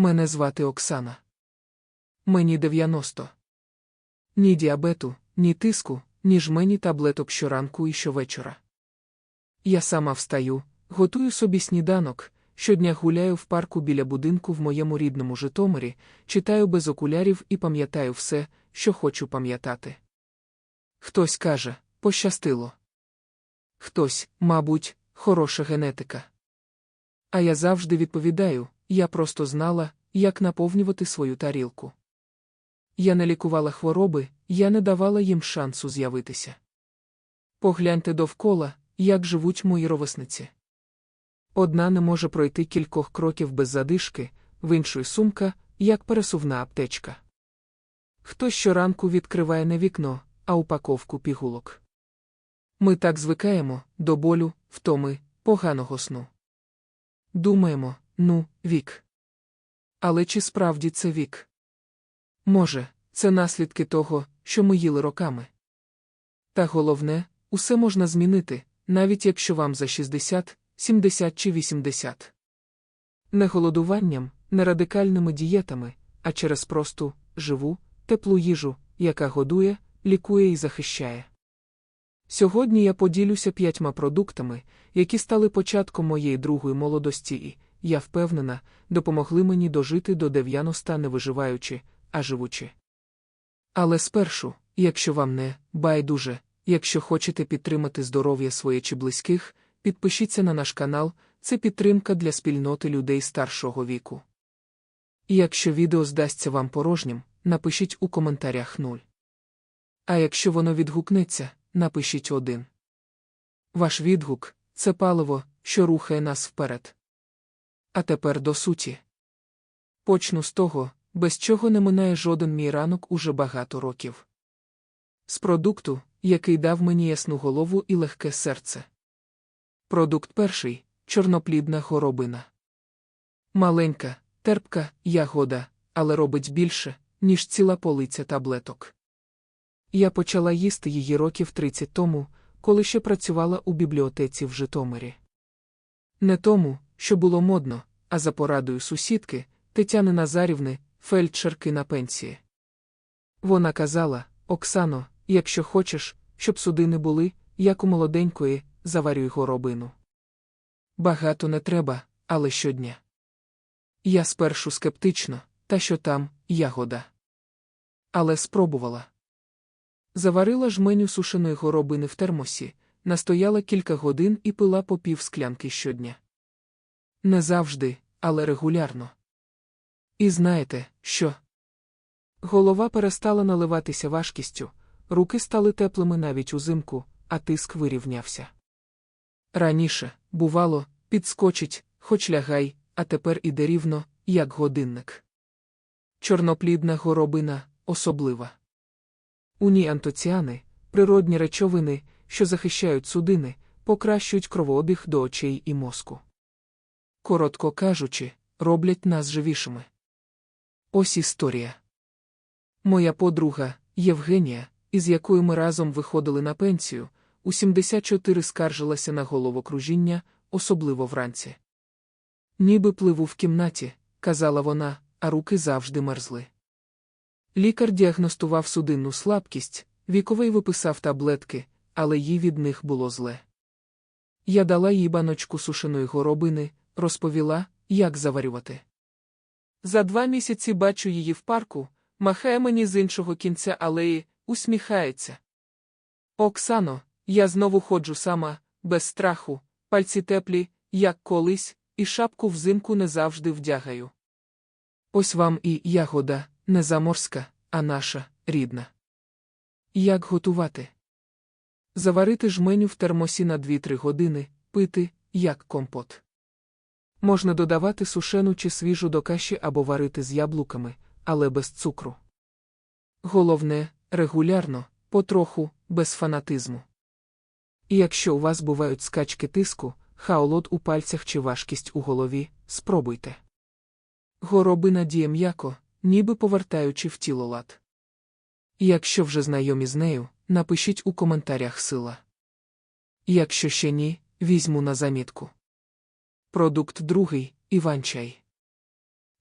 мене звати Оксана. Мені 90. Ні діабету, ні тиску, ні жмені таблеток щоранку і щовечора. Я сама встаю, готую собі сніданок, щодня гуляю в парку біля будинку в моєму рідному Житомирі, читаю без окулярів і пам'ятаю все, що хочу пам'ятати. Хтось каже, пощастило. Хтось, мабуть, хороша генетика. А я завжди відповідаю я просто знала, як наповнювати свою тарілку. Я не лікувала хвороби, я не давала їм шансу з'явитися. Погляньте довкола, як живуть мої ровесниці. Одна не може пройти кількох кроків без задишки, в іншої сумка, як пересувна аптечка. Хтось щоранку відкриває не вікно, а упаковку пігулок. Ми так звикаємо до болю, втоми, поганого сну. Думаємо, ну, вік. Але чи справді це вік? Може, це наслідки того, що ми їли роками. Та головне, усе можна змінити, навіть якщо вам за 60, 70 чи 80. Не голодуванням, не радикальними дієтами, а через просту, живу, теплу їжу, яка годує, лікує і захищає. Сьогодні я поділюся п'ятьма продуктами, які стали початком моєї другої молодості і, я впевнена, допомогли мені дожити до 90 не виживаючи, а живучи. Але спершу, якщо вам не байдуже, якщо хочете підтримати здоров'я своє чи близьких, підпишіться на наш канал, це підтримка для спільноти людей старшого віку. І якщо відео здасться вам порожнім, напишіть у коментарях нуль. А якщо воно відгукнеться, напишіть один. Ваш відгук це паливо, що рухає нас вперед. А тепер до суті. Почну з того, без чого не минає жоден мій ранок уже багато років. З продукту, який дав мені ясну голову і легке серце. Продукт перший чорноплідна горобина. Маленька, терпка, ягода, але робить більше, ніж ціла полиця таблеток. Я почала їсти її років 30 тому, коли ще працювала у бібліотеці в Житомирі. Не тому, що було модно, а за порадою сусідки, Тетяни Назарівни, фельдшерки на пенсії. Вона казала Оксано, якщо хочеш, щоб судини були, як у молоденької, заварюй горобину. Багато не треба, але щодня. Я спершу скептично, та що там, ягода. Але спробувала. Заварила жменю сушеної горобини в термосі, настояла кілька годин і пила по пів склянки щодня. Не завжди, але регулярно. І знаєте, що? Голова перестала наливатися важкістю, руки стали теплими навіть узимку, а тиск вирівнявся. Раніше, бувало, підскочить, хоч лягай, а тепер іде рівно, як годинник. Чорноплідна горобина особлива. У ній антоціани, природні речовини, що захищають судини, покращують кровообіг до очей і мозку. Коротко кажучи, роблять нас живішими. Ось історія. Моя подруга Євгенія, із якою ми разом виходили на пенсію, у 74 скаржилася на головокружіння, особливо вранці. Ніби пливу в кімнаті, казала вона, а руки завжди мерзли. Лікар діагностував судинну слабкість, віковий виписав таблетки, але їй від них було зле. Я дала їй баночку сушеної горобини, розповіла, як заварювати. За два місяці бачу її в парку, махає мені з іншого кінця алеї, усміхається. Оксано, я знову ходжу сама, без страху, пальці теплі, як колись, і шапку взимку не завжди вдягаю. Ось вам і ягода, не заморська, а наша, рідна. Як готувати? Заварити жменю в термосі на 2-3 години, пити, як компот. Можна додавати сушену чи свіжу до каші або варити з яблуками, але без цукру. Головне, регулярно, потроху, без фанатизму. І якщо у вас бувають скачки тиску, хаолот у пальцях чи важкість у голові, спробуйте. Горобина діє м'яко, ніби повертаючи в тіло лад. Якщо вже знайомі з нею, напишіть у коментарях сила. Якщо ще ні, візьму на замітку. Продукт другий іванчай.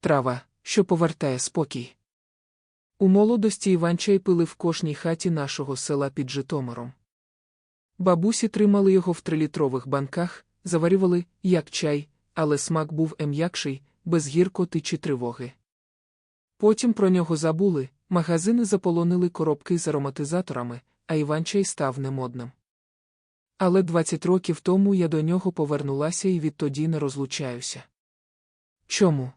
Трава, що повертає спокій. У молодості Іван-чай пили в кожній хаті нашого села під Житомиром. Бабусі тримали його в трилітрових банках, заварювали, як чай, але смак був ем'якший, без гіркоти чи тривоги. Потім про нього забули, магазини заполонили коробки з ароматизаторами, а Іван-чай став немодним. Але 20 років тому я до нього повернулася і відтоді не розлучаюся. Чому?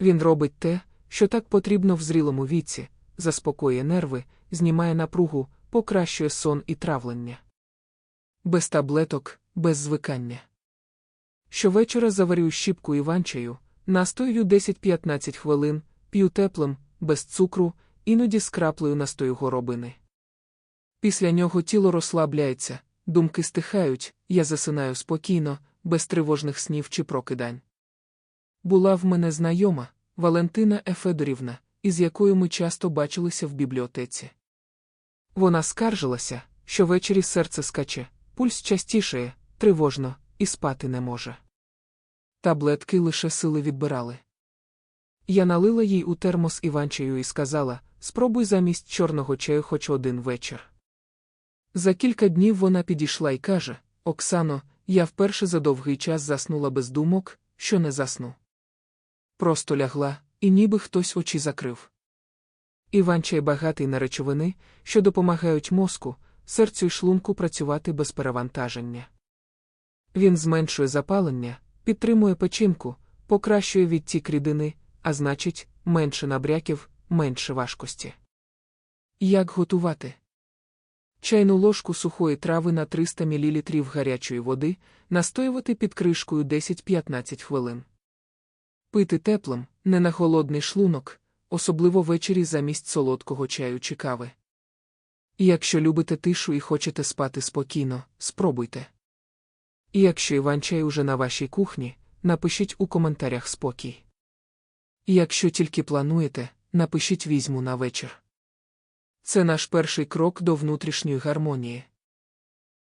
Він робить те, що так потрібно в зрілому віці, заспокоює нерви, знімає напругу, покращує сон і травлення. Без таблеток, без звикання. Щовечора заварюю щіпку іванчаю, настою 10-15 хвилин, п'ю теплим, без цукру, іноді з краплею настою горобини. Після нього тіло розслабляється, думки стихають, я засинаю спокійно, без тривожних снів чи прокидань. Була в мене знайома, Валентина Ефедорівна, із якою ми часто бачилися в бібліотеці. Вона скаржилася, що ввечері серце скаче, пульс частішає, тривожно, і спати не може. Таблетки лише сили відбирали. Я налила їй у термос Іванчаю і сказала спробуй замість чорного чаю хоч один вечір. За кілька днів вона підійшла і каже Оксано, я вперше за довгий час заснула без думок, що не засну. Просто лягла, і ніби хтось очі закрив. Іванчай багатий на речовини, що допомагають мозку, серцю й шлунку працювати без перевантаження. Він зменшує запалення, підтримує печінку, покращує відтік рідини, а значить, менше набряків, менше важкості. Як готувати? Чайну ложку сухої трави на 300 мл гарячої води, настоювати під кришкою 10-15 хвилин. Пити теплим, не на холодний шлунок, особливо ввечері замість солодкого чаю чи кави. І якщо любите тишу і хочете спати спокійно, спробуйте. І якщо Іван-чай уже на вашій кухні, напишіть у коментарях спокій. І якщо тільки плануєте, напишіть візьму на вечір. Це наш перший крок до внутрішньої гармонії.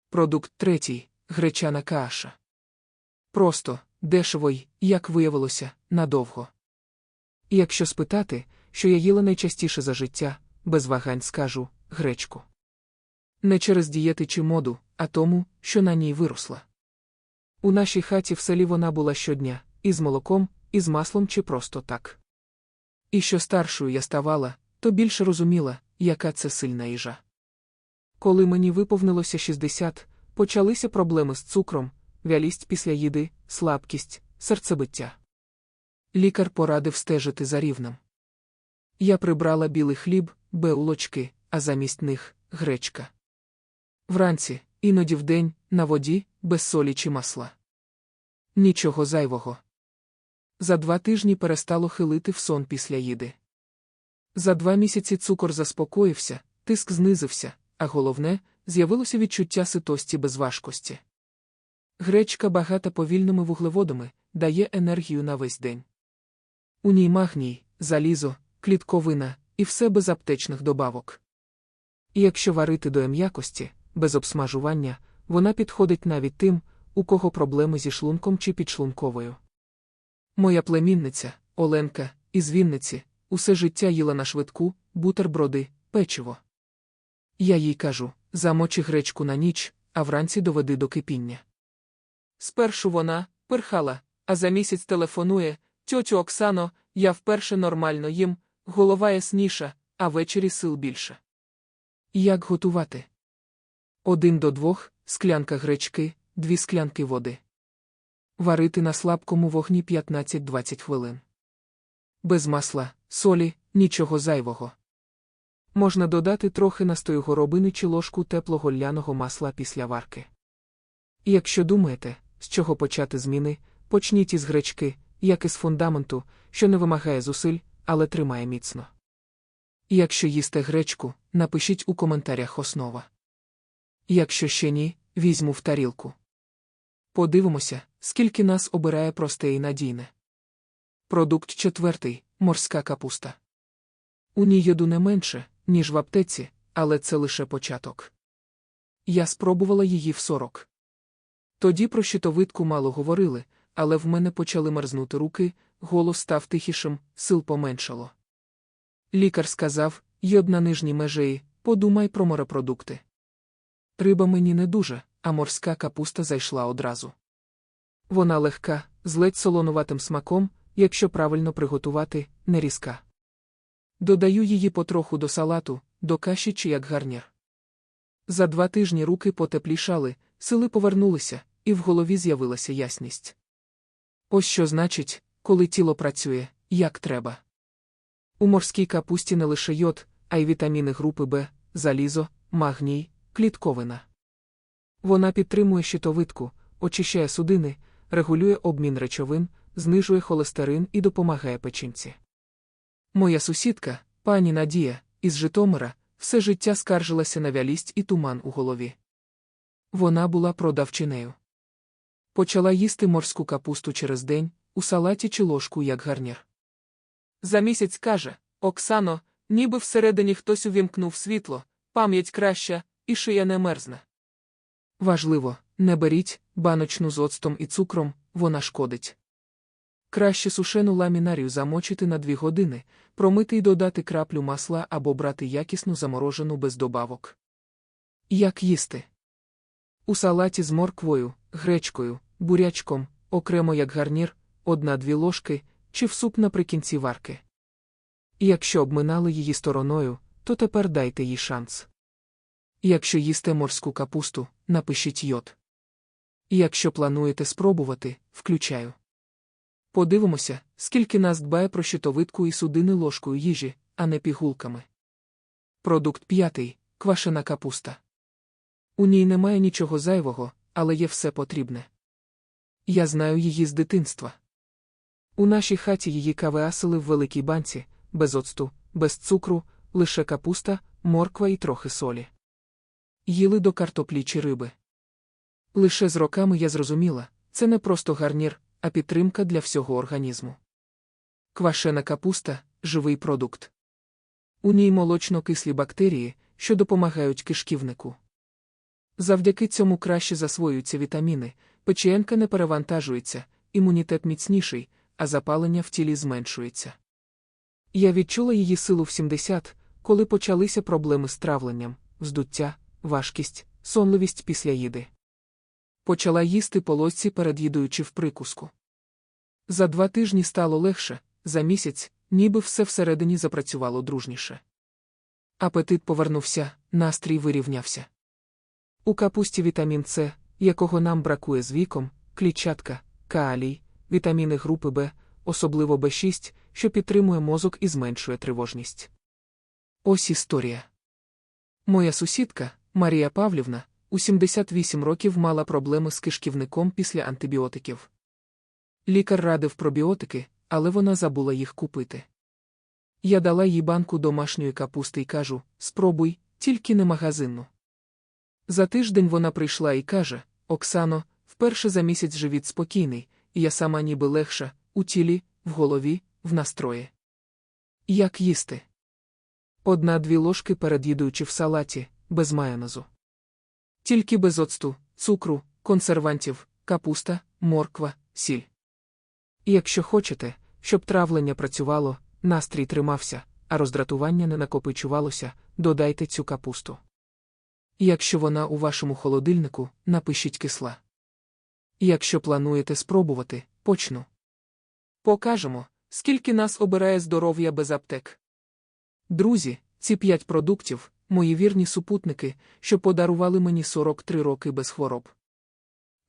Продукт третій гречана каша. Просто, дешево й, як виявилося, надовго. І якщо спитати, що я їла найчастіше за життя, без вагань скажу гречку. Не через дієти чи моду, а тому, що на ній виросла. У нашій хаті в селі вона була щодня, із молоком, із маслом чи просто так. І що старшою я ставала, то більше розуміла, яка це сильна їжа. Коли мені виповнилося 60, почалися проблеми з цукром, вялість після їди, слабкість, серцебиття. Лікар порадив стежити за рівнем. Я прибрала білий хліб, беулочки, а замість них гречка. Вранці, іноді вдень, на воді, без солі чи масла. Нічого зайвого. За два тижні перестало хилити в сон після їди. За два місяці цукор заспокоївся, тиск знизився, а головне, з'явилося відчуття ситості без важкості. Гречка багата повільними вуглеводами, дає енергію на весь день. У ній магній, залізо, клітковина і все без аптечних добавок. І якщо варити до м'якості, без обсмажування, вона підходить навіть тим, у кого проблеми зі шлунком чи підшлунковою. Моя племінниця, Оленка, із Вінниці, усе життя їла на швидку, бутерброди, печиво. Я їй кажу замочи гречку на ніч, а вранці доведи до кипіння. Спершу вона перхала, а за місяць телефонує Тьотю Оксано, я вперше нормально їм, голова ясніша, а ввечері сил більше. Як готувати? Один до двох склянка гречки, дві склянки води. Варити на слабкому вогні 15-20 хвилин. Без масла, солі, нічого зайвого. Можна додати трохи настою горобини чи ложку теплого ляного масла після варки. І якщо думаєте, з чого почати зміни, почніть із гречки, як із фундаменту, що не вимагає зусиль, але тримає міцно. І якщо їсте гречку, напишіть у коментарях основа. Якщо ще ні, візьму в тарілку. Подивимося, скільки нас обирає просте і надійне. Продукт четвертий морська капуста. У ній йоду не менше, ніж в аптеці, але це лише початок. Я спробувала її в сорок. Тоді про щитовидку мало говорили, але в мене почали мерзнути руки, голос став тихішим, сил поменшало. Лікар сказав, йод на нижній межеї, подумай про морепродукти. Риба мені не дуже, а морська капуста зайшла одразу. Вона легка, з ледь солонуватим смаком, якщо правильно приготувати, не різка. Додаю її потроху до салату, до каші чи як гарнір. За два тижні руки потеплішали, сили повернулися, і в голові з'явилася ясність. Ось що значить, коли тіло працює, як треба. У морській капусті не лише йод, а й вітаміни групи Б, залізо, магній, клітковина. Вона підтримує щитовидку, очищає судини, регулює обмін речовин, знижує холестерин і допомагає печінці. Моя сусідка, пані Надія, із Житомира, все життя скаржилася на вялість і туман у голові. Вона була продавчинею. Почала їсти морську капусту через день, у салаті чи ложку як гарнір. За місяць каже Оксано, ніби всередині хтось увімкнув світло, пам'ять краща, і шия не мерзне. Важливо, не беріть баночну з оцтом і цукром, вона шкодить. Краще сушену ламінарію замочити на 2 години, промити й додати краплю масла або брати якісну заморожену без добавок. Як їсти? У салаті з морквою, гречкою, бурячком, окремо як гарнір, одна-дві ложки, чи в суп наприкінці варки. Якщо обминали її стороною, то тепер дайте їй шанс. Якщо їсте морську капусту, напишіть йод. Якщо плануєте спробувати, включаю. Подивимося, скільки нас дбає про щитовидку і судини ложкою їжі, а не пігулками. Продукт п'ятий квашена капуста. У ній немає нічого зайвого, але є все потрібне. Я знаю її з дитинства. У нашій хаті її кавеасили в великій банці, без оцту, без цукру, лише капуста, морква і трохи солі. Їли до картоплі чи риби. Лише з роками я зрозуміла, це не просто гарнір, а підтримка для всього організму. Квашена капуста живий продукт. У ній молочно-кислі бактерії, що допомагають кишківнику. Завдяки цьому краще засвоюються вітаміни, печієнка не перевантажується, імунітет міцніший, а запалення в тілі зменшується. Я відчула її силу в 70, коли почалися проблеми з травленням, вздуття, важкість, сонливість після їди. Почала їсти по ложці перед в прикуску. За два тижні стало легше, за місяць, ніби все всередині запрацювало дружніше. Апетит повернувся, настрій вирівнявся. У капусті вітамін С, якого нам бракує з віком, клітчатка, каалій, вітаміни групи Б, особливо Б6, що підтримує мозок і зменшує тривожність. Ось історія. Моя сусідка, Марія Павлівна, у 78 років мала проблеми з кишківником після антибіотиків. Лікар радив пробіотики, але вона забула їх купити. Я дала їй банку домашньої капусти і кажу: спробуй, тільки не магазинну. За тиждень вона прийшла і каже: Оксано, вперше за місяць живіт спокійний, і я сама ніби легша, у тілі, в голові, в настрої. Як їсти? Одна-дві ложки перед їдуючи в салаті, без майонезу. Тільки без оцту, цукру, консервантів, капуста, морква, сіль. І якщо хочете, щоб травлення працювало, настрій тримався, а роздратування не накопичувалося, додайте цю капусту. Якщо вона у вашому холодильнику, напишіть кисла. Якщо плануєте спробувати, почну. Покажемо, скільки нас обирає здоров'я без аптек. Друзі, ці п'ять продуктів мої вірні супутники, що подарували мені 43 роки без хвороб.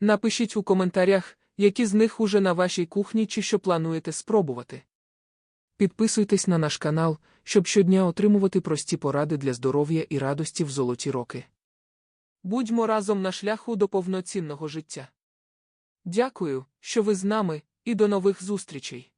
Напишіть у коментарях, які з них уже на вашій кухні чи що плануєте спробувати. Підписуйтесь на наш канал, щоб щодня отримувати прості поради для здоров'я і радості в золоті роки. Будьмо разом на шляху до повноцінного життя. Дякую, що ви з нами, і до нових зустрічей!